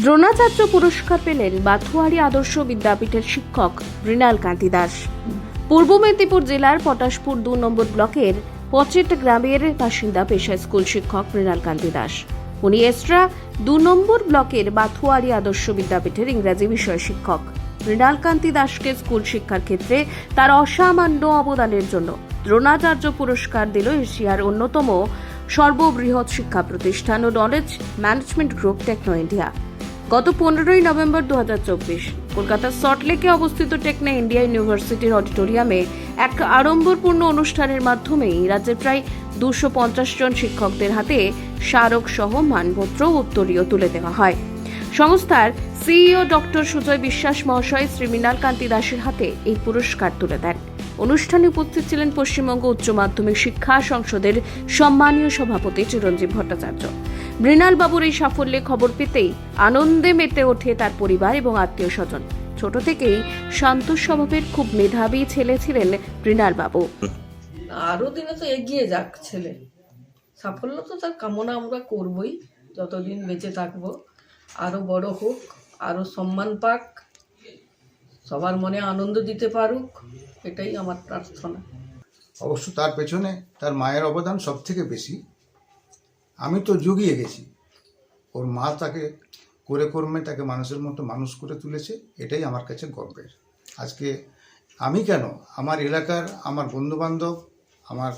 দ্রোণাচার্য পুরস্কার পেলেন বাথুয়ারি আদর্শ বিদ্যাপীঠের শিক্ষক মৃণাল কান্তি দাস। পূর্ব মেদিনীপুর জেলার পটাশপুর দু নম্বর ব্লকের পচেট গ্রামের বাসিন্দা পেশা স্কুল শিক্ষক মৃণাল কান্তি দাস। উনি এসরা দু নম্বর ব্লকের বাথুয়ারি আদর্শ বিদ্যাপীঠের ইংরাজি বিষয় শিক্ষক। মৃণাল কান্তি দাসকে স্কুল শিক্ষার ক্ষেত্রে তার অসামান্য অবদানের জন্য দ্রোণাচার্য পুরস্কার দিল এশিয়ার অন্যতম সর্ববৃহৎ শিক্ষা প্রতিষ্ঠান ও knowledge management group Techno India গত পনেরোই নভেম্বর দু হাজার চব্বিশ কলকাতার সল্টলেকে অবস্থিত টেকনা ইন্ডিয়া ইউনিভার্সিটির অডিটোরিয়ামে এক আড়ম্বরপূর্ণ অনুষ্ঠানের মাধ্যমেই রাজ্যের প্রায় দুশো পঞ্চাশ জন শিক্ষকদের হাতে স্মারক সহ মানপত্র উত্তরীয় তুলে দেওয়া হয়। সংস্থার সিইও ডক্টর সুজয় বিশ্বাস মহাশয় শ্রী মৃণাল কান্তি দাসের হাতে এই পুরস্কার তুলে দেন। অনুষ্ঠানে উপস্থিত ছিলেন পশ্চিমবঙ্গ উচ্চ মাধ্যমিক শিক্ষা সংসদের সম্মানীয় সভাপতি চিরঞ্জীব ভট্টাচার্য। মৃণাল বাবুর এই সাফল্যে খবর পেতেই আনন্দে মেতে ওঠে তার পরিবার এবং আত্মীয় স্বজন। ছোট থেকেই শান্ত স্বভাবের খুব মেধাবী ছেলে ছিলেন মৃণাল বাবু। আরও দিনে তো এগিয়ে যাক ছেলে। সাফল্য তো তার কামনা আমরা করবই, যতদিন বেঁচে থাকব। আরও বড় হোক, আরও সম্মান পাক, সবার মনে আনন্দ দিতে পারুক। এটাই আমার প্রার্থনা। অবশ্য তার পেছনে তার মায়ের অবদান সব থেকে বেশি। আমি তো জুগিয়ে গেছি। ওর মা তাকে করে কর্মে তাকে মানুষের মতো মানুষ করে তুলেছে, এটাই আমার কাছে গর্বের। আজকে আমি কেন? আমার এলাকার, আমার বন্ধুবান্ধব, আমার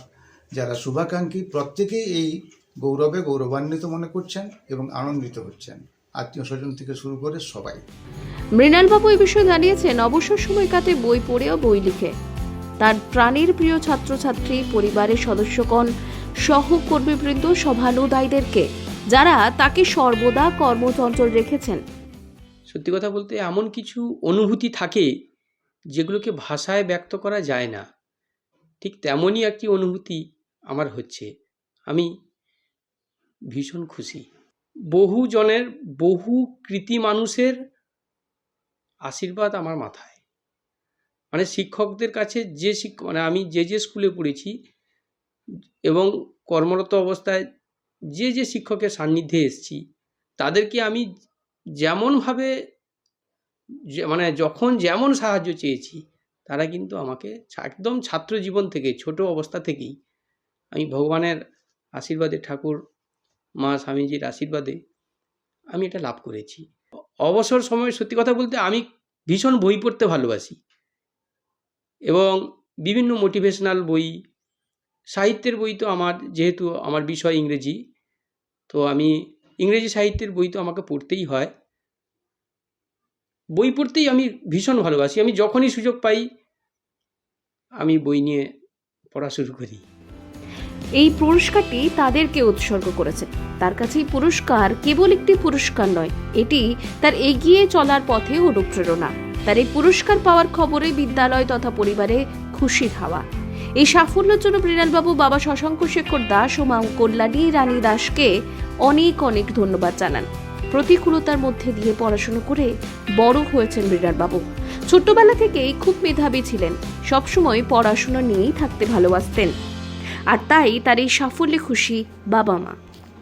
যারা শুভাকাঙ্ক্ষী, প্রত্যেকেই এই গৌরবে গৌরবান্বিত মনে করছেন এবং আনন্দিত হচ্ছেন। আত্মীয় স্বজন থেকে শুরু করে সবাই। মৃণালবাবু এই বিষয়ে জানিয়েছেন, অবসর সময় কাটে বই পড়েও বই লিখে। তার প্রাণের প্রিয় ছাত্রছাত্রী, পরিবারের সদস্যগণ, সহকর্মীবৃন্দ, সভানুদায়ীদেরকে, যারা তাকে সর্বদা কর্মচঞ্চল রেখেছেন। সত্যি কথা বলতে এমন কিছু অনুভূতি থাকে যেগুলোকে ভাষায় ব্যক্ত করা যায় না। ঠিক তেমনই একটি অনুভূতি আমার হচ্ছে। আমি ভীষণ খুশি। বহু জনের বহু কৃতি মানুষের আশীর্বাদ আমার মাথায়। মানে শিক্ষকদের কাছে যে শিক্ষক মানে আমি যে যে স্কুলে পড়েছি এবং কর্মরত অবস্থায় যে যে শিক্ষকের সান্নিধ্যে এসেছি, তাদেরকে আমি যেমনভাবে মানে যখন যেমন সাহায্য চেয়েছি, তারা কিন্তু আমাকে একদম ছাত্র জীবন থেকে, ছোট অবস্থা থেকেই আমি ভগবানের আশীর্বাদে, ঠাকুর মা স্বামীজির আশীর্বাদে আমি এটা লাভ করেছি। অবসর সময় সত্যি কথা বলতে আমি ভীষণ বই পড়তে ভালোবাসি। এবং বিভিন্ন মোটিভেশনাল বই, সাহিত্যের বই তো আমার, যেহেতু আমার বিষয় ইংরেজি, তো আমি ইংরেজি সাহিত্যের বই তো আমাকে পড়তেই হয়। বই পড়তেই আমি ভীষণ ভালোবাসি। আমি যখনই সুযোগ পাই, আমি বই নিয়ে পড়া শুরু করি। এই পুরস্কারটি তাদেরকে উৎসর্গ করেছে। তার কাছে এই পুরস্কার কেবল একটি পুরস্কার নয়, এটি তার এগিয়ে চলার পথে অনুপ্রেরণা। তার এই পুরস্কার পাওয়ার খবরে বিদ্যালয় তথা পরিবারে খুশির হাওয়া। এই সাফল্যের জন্য মৃণালবাবু বাবা শশাঙ্ক শেখর দাস ও মা কল্যাণী রানী দাসকে অনেক অনেক ধন্যবাদ জানান। প্রতিকূলতার মধ্যে দিয়ে পড়াশুনো করে বড় হয়েছেন মৃণালবাবু। ছোট্টবেলা থেকেই খুব মেধাবী ছিলেন। সবসময় পড়াশোনা নিয়েই থাকতে ভালোবাসতেন। আর তাই তার এই সাফল্যে খুশি বাবা মা।